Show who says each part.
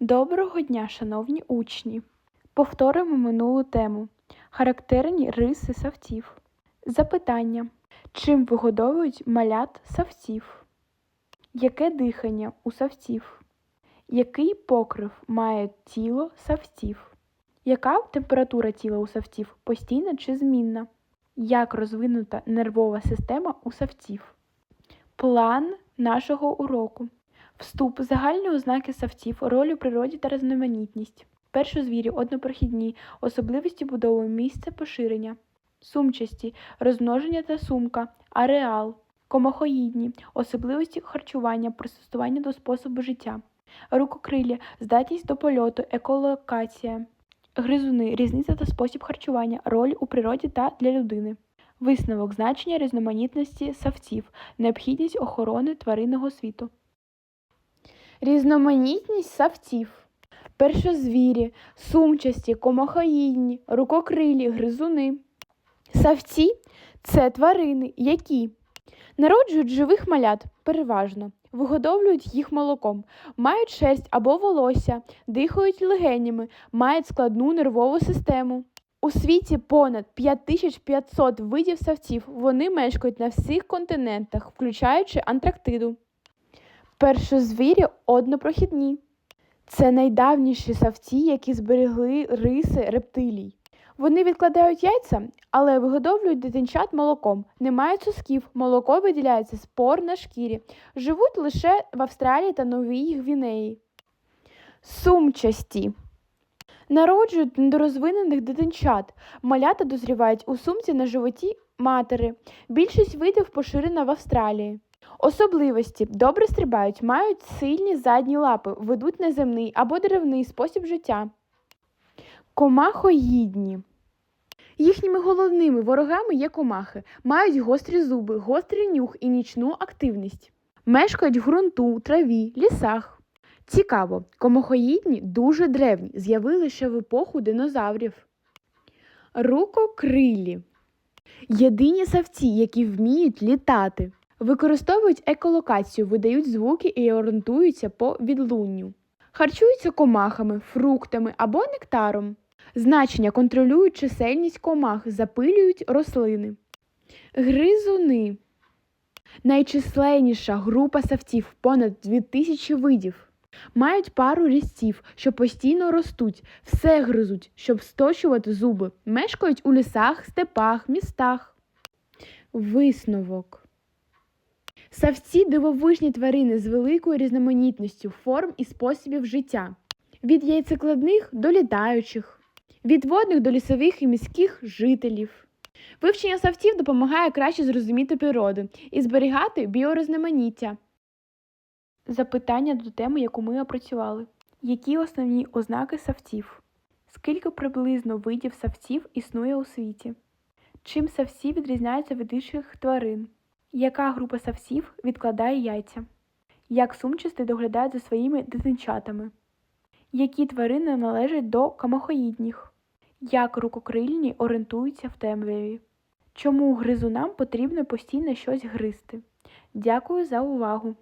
Speaker 1: Доброго дня, шановні учні! Повторимо минулу тему. Характерні риси савців. Запитання. Чим вигодовують малят савців? Яке дихання у савців? Який покрив має тіло савців? Яка температура тіла у савців? Постійна чи змінна? Як розвинута нервова система у савців? План нашого уроку. Вступ, загальні ознаки савців, роль у природі та різноманітність. Першозвірі, однопрохідні, особливості будови, місце поширення, сумчасті, розмноження та сумка, ареал, комахоїдні, особливості харчування, пристосування до способу життя, рукокрилля, здатність до польоту, еколокація, гризуни, різниця та спосіб харчування, роль у природі та для людини. Висновок значення різноманітності савців, необхідність охорони тваринного світу. Різноманітність савців. Першозвірі, сумчасті, комахоїдні, рукокрилі, гризуни. Савці це тварини, які народжують живих малят переважно, вигодовлюють їх молоком, мають шерсть або волосся, дихають легенями, мають складну нервову систему. У світі понад 5500 видів савців. Вони мешкають на всіх континентах, включаючи Антарктиду. Першозвірі однопрохідні. Це найдавніші савці, які зберегли риси рептилій. Вони відкладають яйця, але вигодовлюють дитинчат молоком, не мають сосків, молоко виділяється з пор на шкірі, живуть лише в Австралії та Новій Гвінеї. Сумчасті. Народжують недорозвинених дитинчат. Малята дозрівають у сумці на животі матери. Більшість видів поширена в Австралії. Особливості добре стрибають, мають сильні задні лапи, ведуть неземний або деревний спосіб життя. Комахоїдні. Їхніми головними ворогами є комахи, мають гострі зуби, гострий нюх і нічну активність. Мешкають в ґрунту, траві, лісах. Цікаво, комахоїдні дуже древні, з'явилися ще в епоху динозаврів. Рукокрилі. Єдині савці, які вміють літати. Використовують еколокацію, видають звуки і орієнтуються по відлунню. Харчуються комахами, фруктами або нектаром. Значення контролюють чисельність комах, запилюють рослини. Гризуни. Найчисленніша група савців понад 2000 видів. Мають пару різців, що постійно ростуть, все гризуть, щоб сточувати зуби. Мешкають у лісах, степах, містах. Висновок. Савці дивовижні тварини з великою різноманітністю форм і способів життя, від яйцекладних до літаючих, від водних до лісових і міських жителів. Вивчення савців допомагає краще зрозуміти природу і зберігати біорізноманіття. Запитання до теми, яку ми опрацювали. Які основні ознаки савців? Скільки приблизно видів савців існує у світі? Чим савці відрізняються від інших тварин? Яка група савців відкладає яйця? Як сумчасти доглядають за своїми дитинчатами? Які тварини належать до камахоїдніх? Як рукокрильні орієнтуються в темряві? Чому гризунам потрібно постійно щось гризти? Дякую за увагу!